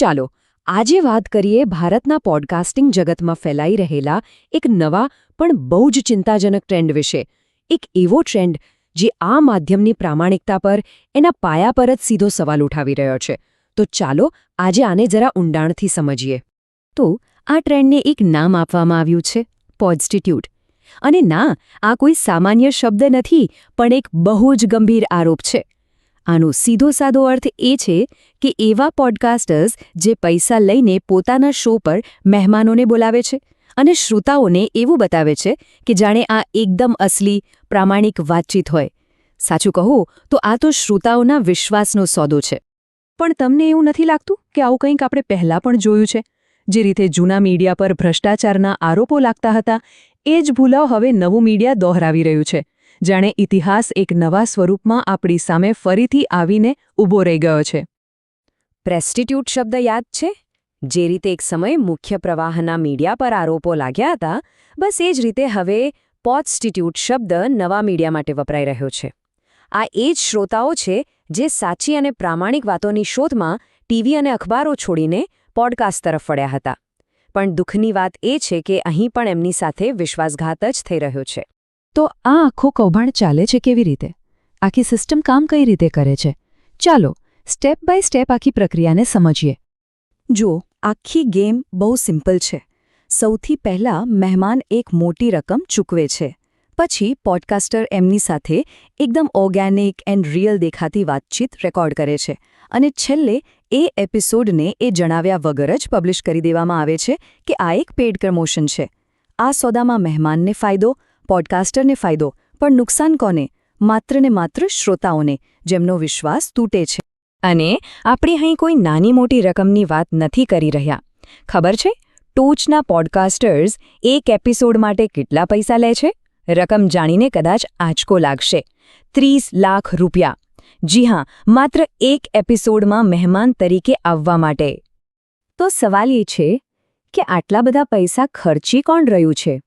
ચાલો, આજે વાત કરીએ ભારતના પોડકાસ્ટિંગ જગતમાં ફેલાઈ રહેલા એક નવા પણ બહુ જ ચિંતાજનક ટ્રેન્ડ વિશે. એક એવો ટ્રેન્ડ જે આ માધ્યમની પ્રામાણિકતા પર, એના પાયા પર જ સીધો સવાલ ઉઠાવી રહ્યો છે. તો ચાલો, આજે આને જરા ઊંડાણથી સમજીએ. તો, આ ટ્રેન્ડને એક નામ આપવામાં આવ્યું છે પોઝિટિટ્યૂડ અને ના, આ કોઈ સામાન્ય શબ્દ નથી, પણ એક બહુ જ ગંભીર આરોપ છે. આનો સીધો સાદો અર્થ એ છે કે એવા પોડકાસ્ટર્સ જે પૈસા લઈને પોતાના શો પર મહેમાનોને બોલાવે છે અને શ્રોતાઓને એવું બતાવે છે કે જાણે આ એકદમ અસલી, પ્રામાણિક વાતચીત હોય. સાચું કહું તો આ તો શ્રોતાઓના વિશ્વાસનો સોદો છે. પણ તમને એવું નથી લાગતું કે આવું કંઈક આપણે પહેલાં પણ જોયું છે? જે રીતે જૂના મીડિયા પર ભ્રષ્ટાચારના આરોપો લાગતા હતા, એ જ ભૂલાવ હવે નવું મીડિયા દોહરાવી રહ્યું છે. જાણે ઇતિહાસ એક નવા સ્વરૂપમાં આપણી સામે ફરીથી આવીને ઊભો રહી ગયો છે. પ્રેસ્ટિટ્યૂટ શબ્દ યાદ છે? જે રીતે એક સમયે મુખ્ય પ્રવાહના મીડિયા પર આરોપો લાગ્યા હતા, બસ એ જ રીતે હવે પોસ્ટિટ્યૂટ શબ્દ નવા મીડિયા માટે વપરાઈ રહ્યો છે. આ એ જ શ્રોતાઓ છે જે સાચી અને પ્રામાણિક વાતોની શોધમાં ટીવી અને અખબારો છોડીને પોડકાસ્ટ તરફ વળ્યા હતા. પણ દુઃખની વાત એ છે કે અહીં પણ એમની સાથે વિશ્વાસઘાત જ થઈ રહ્યો છે. તો આ આખું કૌભાંડ ચાલે છે કેવી રીતે? આખી સિસ્ટમ કામ કઈ રીતે કરે છે? ચાલો, સ્ટેપ બાય સ્ટેપ આખી પ્રક્રિયાને સમજીએ. જો આખી ગેમ બહુ સિમ્પલ છે. સૌથી પહેલાં મહેમાન એક મોટી રકમ ચૂકવે છે. પછી પોડકાસ્ટર એમની સાથે એકદમ ઓર્ગેનિક એન્ડ રિયલ દેખાતી વાતચીત રેકોર્ડ કરે છે અને છેલ્લે એ એપિસોડને એ જણાવ્યા વગર જ પબ્લિશ કરી દેવામાં આવે છે કે આ એક પેડ પ્રમોશન છે. આ સોદામાં મહેમાનને ફાયદો પોડકાસ્ટરને ફાયદો, પણ નુકસાન કોને? માત્ર ને માત્ર શ્રોતાઓને, જેમનો વિશ્વાસ તૂટે છે. અને આપણે અહીં કોઈ નાની મોટી રકમની વાત નથી કરી રહ્યા. ખબર છે? ટોચના પોડકાસ્ટર્સ એક એપિસોડ માટે કેટલા પૈસા લે છે? રકમ જાણીને કદાચ આંચકો લાગશે. ત્રીસ લાખ રૂપિયા. જી હા, માત્ર એક એપિસોડમાં મહેમાન તરીકે આવવા માટે. તો સવાલ એ છે કે આટલા બધા પૈસા ખર્ચી કોણ રહ્યું છે?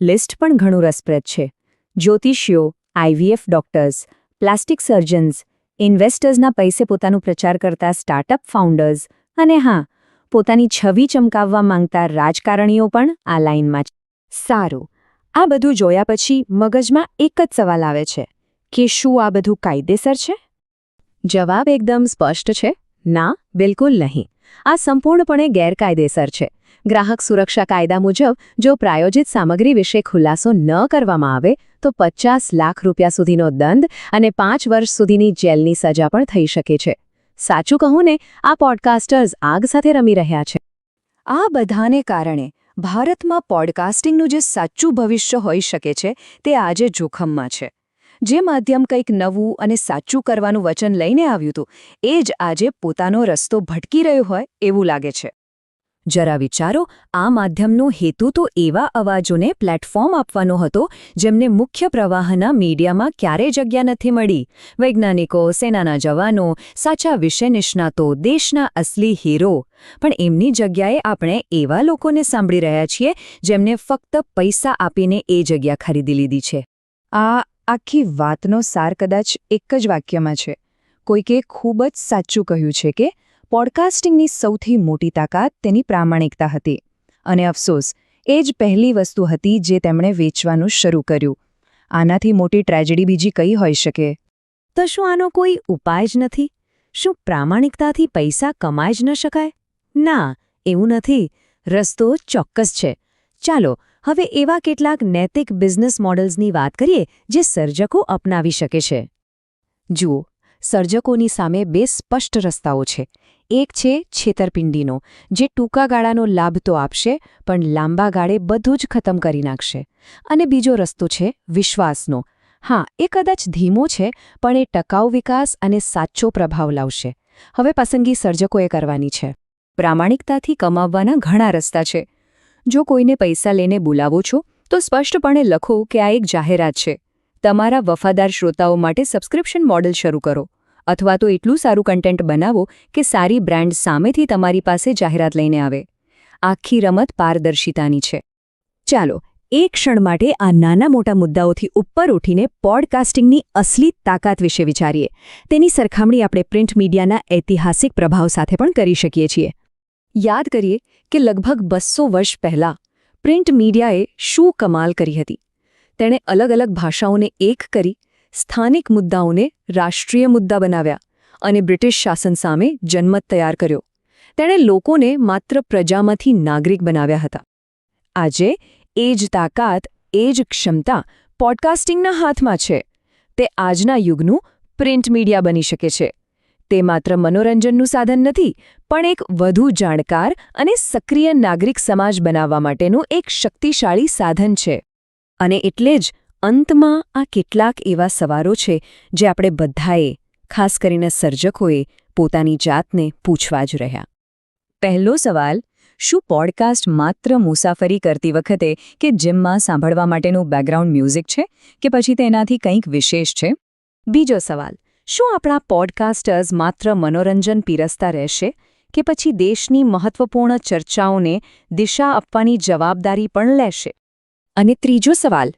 લિસ્ટ પણ ઘણું રસપ્રદ છે. જ્યોતિષીઓ આઈવીએફ ડોક્ટર્સ, પ્લાસ્ટિક સર્જન્સ, ઇન્વેસ્ટર્સના પૈસે પોતાનું પ્રચાર કરતા સ્ટાર્ટઅપ ફાઉન્ડર્સ અને હા, પોતાની છવી ચમકાવવા માંગતા રાજકારણીઓ પણ આ લાઇનમાં છે. સારું, આ બધું જોયા પછી મગજમાં એક જ સવાલ આવે છે, કે શું આ બધું કાયદેસર છે? જવાબ એકદમ સ્પષ્ટ છે, ના, બિલકુલ નહીં. આ સંપૂર્ણપણે ગેરકાયદેસર છે. ગ્રાહક સુરક્ષા કાયદા મુજબ, જો પ્રાયોજિત સામગ્રી વિશે ખુલાસો ન કરવામાં આવે, તો પચાસ લાખ રૂપિયા સુધીનો દંડ અને પાંચ વર્ષ સુધીની જેલની સજા પણ થઈ શકે છે. સાચું કહું ને, આ પોડકાસ્ટર્સ આગ સાથે રમી રહ્યા છે. આ બધાને કારણે ભારતમાં પોડકાસ્ટિંગનું જે સાચું ભવિષ્ય હોઈ શકે છે, તે આજે જોખમમાં છે. જે માધ્યમ કંઈક નવું અને સાચું કરવાનું વચન લઈને આવ્યું હતું, એ જ આજે પોતાનો રસ્તો ભટકી રહ્યો હોય એવું લાગે છે. જરા વિચારો, આ માધ્યમનો હેતુ તો એવા અવાજોને પ્લેટફોર્મ આપવાનો હતો જેમને મુખ્ય પ્રવાહના મીડિયામાં ક્યારેય જગ્યા નથી મળી. વૈજ્ઞાનિકો, સેનાના જવાનો, સાચા વિષય નિષ્ણાતો, દેશના અસલી હીરો પણ એમની જગ્યાએ આપણે એવા લોકોને સાંભળી રહ્યા છીએ જેમને ફક્ત પૈસા આપીને એ જગ્યા ખરીદી લીધી છે. આ આખી વાતનો સાર કદાચ એક જ વાક્યમાં છે. કોઈકે ખૂબ જ સાચું કહ્યું છે કે પોડકાસ્ટિંગની સૌથી મોટી તાકાત તેની પ્રામાણિકતા હતી. અને અફસોસ, એ જ પહેલી વસ્તુ હતી જે તેમણે વેચવાનું શરૂ કર્યું. આનાથી મોટી ટ્રેજેડી બીજી કઈ હોઈ શકે? તો શું આનો કોઈ ઉપાય જ નથી? શું પ્રામાણિકતાથી પૈસા કમાઈ જ ન શકાય? ના, એવું નથી. રસ્તો ચોક્કસ છે. ચાલો, હવે એવા કેટલાક નૈતિક બિઝનેસ મોડલ્સની વાત કરીએ જે સર્જકો અપનાવી શકે છે. જુઓ સર્જકોની સામે બે સ્પષ્ટ રસ્તાઓ છે. એક છે છેતરપિંડીનો, જે ટૂંકા ગાળાનો લાભ તો આપશે, પણ લાંબા ગાળે બધું જ ખતમ કરી નાખશે. અને બીજો રસ્તો છે વિશ્વાસનો. હા, એ કદાચ ધીમો છે, પણ એ ટકાઉ વિકાસ અને સાચો પ્રભાવ લાવશે. હવે પસંદગી સર્જકોએ કરવાની છે. પ્રામાણિકતાથી કમાવવાના ઘણા રસ્તા છે. જો કોઈને પૈસા લઈને બોલાવો છો, તો સ્પષ્ટપણે લખો કે આ એક જાહેરાત છે. તમારા વફાદાર શ્રોતાઓ માટે સબસ્ક્રિપ્શન મોડલ શરૂ કરો અથવા તો એટલું સારું કન્ટેન્ટ બનાવો કે સારી બ્રાન્ડ સામેથી તમારી પાસે જાહેરાત લઈને આવે. આખી રમત પારદર્શિતાની છે. ચાલો એક ક્ષણ માટે આ નાના મોટા મુદ્દાઓથી ઉપર ઉઠીને પોડકાસ્ટિંગની અસલી તાકાત વિશે વિચારીએ. તેની સરખામણી આપણે પ્રિન્ટ મીડિયાના ઐતિહાસિક પ્રભાવ સાથે પણ કરી શકીએ છીએ. યાદ કરીએ કે લગભગ બસો વર્ષ પહેલાં પ્રિન્ટ મીડિયાએ શું કમાલ કરી હતી? તેણે અલગ અલગ ભાષાઓને એક કરી સ્થાનિક મુદ્દાઓને રાષ્ટ્રીય મુદ્દા બનાવ્યા અને બ્રિટિશ શાસન સામે જનમત તૈયાર કર્યો. તેણે લોકોને માત્ર પ્રજામાંથી નાગરિક બનાવ્યા હતા. આજે એ જ તાકાત, એ જ ક્ષમતા પોડકાસ્ટિંગના હાથમાં છે. તે આજના યુગનું પ્રિન્ટ મીડિયા બની શકે છે. તે માત્ર મનોરંજનનું સાધન નથી, પણ એક વધુ જાણકાર અને સક્રિય નાગરિક સમાજ બનાવવા માટેનું એક શક્તિશાળી સાધન છે. અને એટલે જ અંતમાં આ કેટલાક એવા સવારો છે જે આપણે બધાએ, ખાસ કરીને સર્જકોએ, પોતાની જાતને પૂછવા જ રહ્યા. પહેલો સવાલ, શું પોડકાસ્ટ માત્ર મુસાફરી કરતી વખતે કે જીમમાં સાંભળવા માટેનું બેકગ્રાઉન્ડ મ્યુઝિક છે કે પછી તેનાથી કંઈક વિશેષ છે? બીજો સવાલ, શું આપણા પોડકાસ્ટર્સ માત્ર મનોરંજન પીરસતા રહેશે કે પછી દેશની મહત્વપૂર્ણ ચર્ચાઓને દિશા આપવાની જવાબદારી પણ લેશે? અને ત્રીજો સવાલ,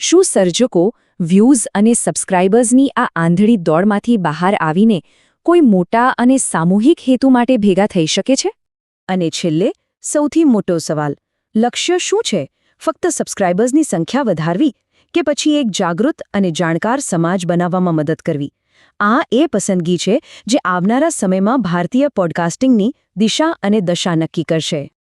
શું સર્જકો, વ્યૂઝ અને સબસ્ક્રાઇબર્સની આ આંધળી દોડમાંથી બહાર આવીને કોઈ મોટા અને સામૂહિક હેતુ માટે ભેગા થઈ શકે છે? અને છેલ્લે, સૌથી મોટો સવાલ, લક્ષ્ય શું છે? ફક્ત સબસ્ક્રાઇબર્સની સંખ્યા વધારવી કે પછી એક જાગૃત અને જાણકાર સમાજ બનાવવામાં મદદ કરવી? આ એ પસંદગી છે જે આવનારા સમયમાં ભારતીય પોડકાસ્ટિંગની દિશા અને દશા નક્કી કરશે.